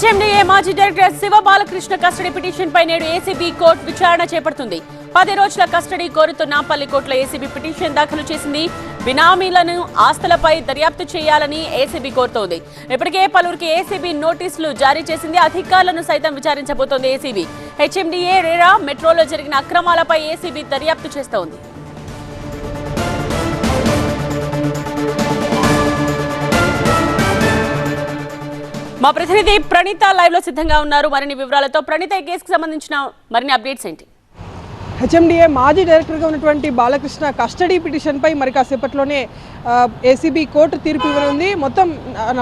HMDA మాజీ director Shiva Balakrishna custody petition పై నేడు ACB court విచారణ చేపడుతుంది. పది రోజుల కస్టడీ కోరుతున్న పల్లికోట్ల ఏసీబీ పిటిషన్ దాఖలు చేసింది. బినామీలను ఆస్తులపై దర్యాప్తు చేయాలని ఏసీబీ కోరుతోంది. ఇప్పటికే పలువురికి ఏసీబీ నోటీసులు జారీ చేసింది. అధికారులను సైతం విచారించబోతోంది ఏసీబీ. హెచ్ఎండిఏ రేరా మెట్రోలో జరిగిన అక్రమాలపై ఏసీబీ దర్యాప్తు చేస్తోంది. మా ప్రతినిధి ప్రణీత లైవ్లో సిద్ధంగా ఉన్నారు. మరిన్ని వివరాలతో ప్రణీత ఈ కేసుకు సంబంధించిన మరిన్ని అప్డేట్స్ ఏంటి? హెచ్ఎండిఏ మాజీ డైరెక్టర్గా ఉన్నటువంటి బాలకృష్ణ కస్టడీ పిటిషన్పై మరి కాసేపట్లోనే ఏసీబీ కోర్టు తీర్పు ఇవ్వనుంది. మొత్తం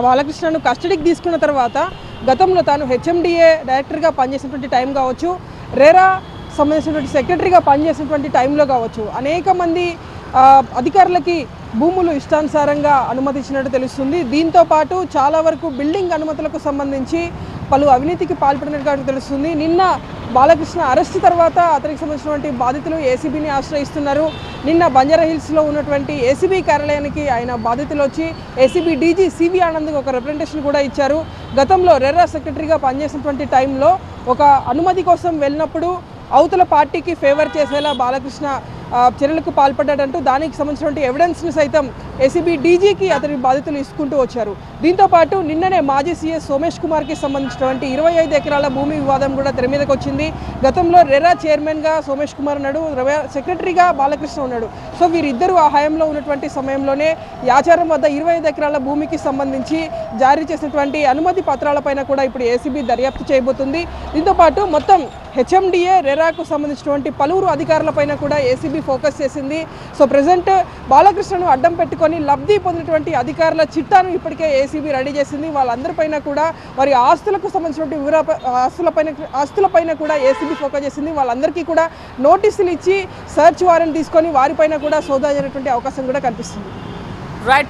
బాలకృష్ణను కస్టడీకి తీసుకున్న తర్వాత గతంలో తాను హెచ్ఎండిఏ డైరెక్టర్గా పనిచేసినటువంటి టైం కావచ్చు రేరా సంబంధించినటువంటి సెక్రటరీగా పనిచేసినటువంటి టైంలో కావచ్చు అనేక మంది అధికారులకి భూములు ఇష్టానుసారంగా అనుమతించినట్టు తెలుస్తుంది. దీంతో పాటు చాలా వరకు బిల్డింగ్ అనుమతులకు సంబంధించి పలు అవినీతికి పాల్పడినట్టు తెలుస్తుంది. నిన్న బాలకృష్ణ అరెస్ట్ తర్వాత అతనికి సంబంధించినటువంటి బాధితులు ఏసీబీని ఆశ్రయిస్తున్నారు. నిన్న బంజారా హిల్స్లో ఉన్నటువంటి ఏసీబీ కార్యాలయానికి ఆయన బాధితులు వచ్చి ఏసీబీ డీజీ సివి ఆనంద్కి ఒక రిప్రజెంటేషన్ కూడా ఇచ్చారు. గతంలో రెర్రా సెక్రటరీగా పనిచేసినటువంటి టైంలో ఒక అనుమతి కోసం వెళ్ళినప్పుడు అవతల పార్టీకి ఫేవర్ చేసేలా బాలకృష్ణ చర్యలకు పాల్పడ్డాడంటూ దానికి సంబంధించినటువంటి ఎవిడెన్స్ని సైతం ఏసీబీ డీజీకి అతని బాధితులు ఇసుకుంటూ వచ్చారు. దీంతోపాటు నిన్ననే మాజీ సీఎస్ సోమేష్ కుమార్కి సంబంధించినటువంటి ఇరవై ఐదు ఎకరాల భూమి వివాదం కూడా తెర మీదకి వచ్చింది. గతంలో రెరా చైర్మన్గా సోమేష్ కుమార్ ఉన్నాడు సెక్రటరీగా బాలకృష్ణ ఉన్నాడు. సో వీరిద్దరూ ఆ హయాంలో ఉన్నటువంటి సమయంలోనే యాచారం వద్ద ఇరవై ఐదు ఎకరాల భూమికి సంబంధించి జారీ చేసినటువంటి అనుమతి పత్రాలపైన కూడా ఇప్పుడు ఏసీబీ దర్యాప్తు చేయబోతుంది. దీంతో పాటు మొత్తం హెచ్ఎండిఏ రెరాకు సంబంధించినటువంటి పలువురు అధికారులపైన కూడా ఏసీబీ ఫోకస్ చేసింది. సో ప్రజెంట్ బాలకృష్ణను అడ్డం పెట్టుకొని లబ్ధి పొందినటువంటి అధికారుల చిట్టాను ఇప్పటికే ఏసీబీ రెడీ చేసింది. వాళ్ళందరిపైన కూడా వారి ఆస్తులకు సంబంధించినటువంటి వివర ఆస్తులపైన ఆస్తులపైన కూడా ఏసీబీ ఫోకస్ చేసింది. వాళ్ళందరికీ కూడా నోటీసులు ఇచ్చి సర్చ్ వారెంట్ తీసుకొని వారిపైన కూడా సోదా జరిగినటువంటి అవకాశం కూడా కనిపిస్తుంది. రైట్